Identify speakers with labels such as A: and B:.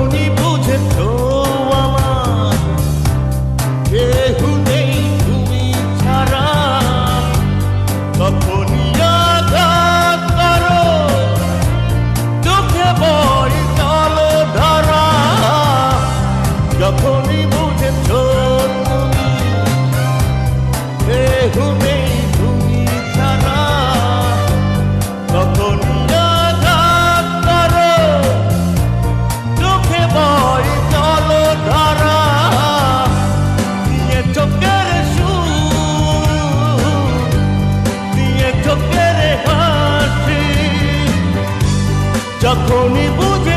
A: যখনই যখনই বুঝ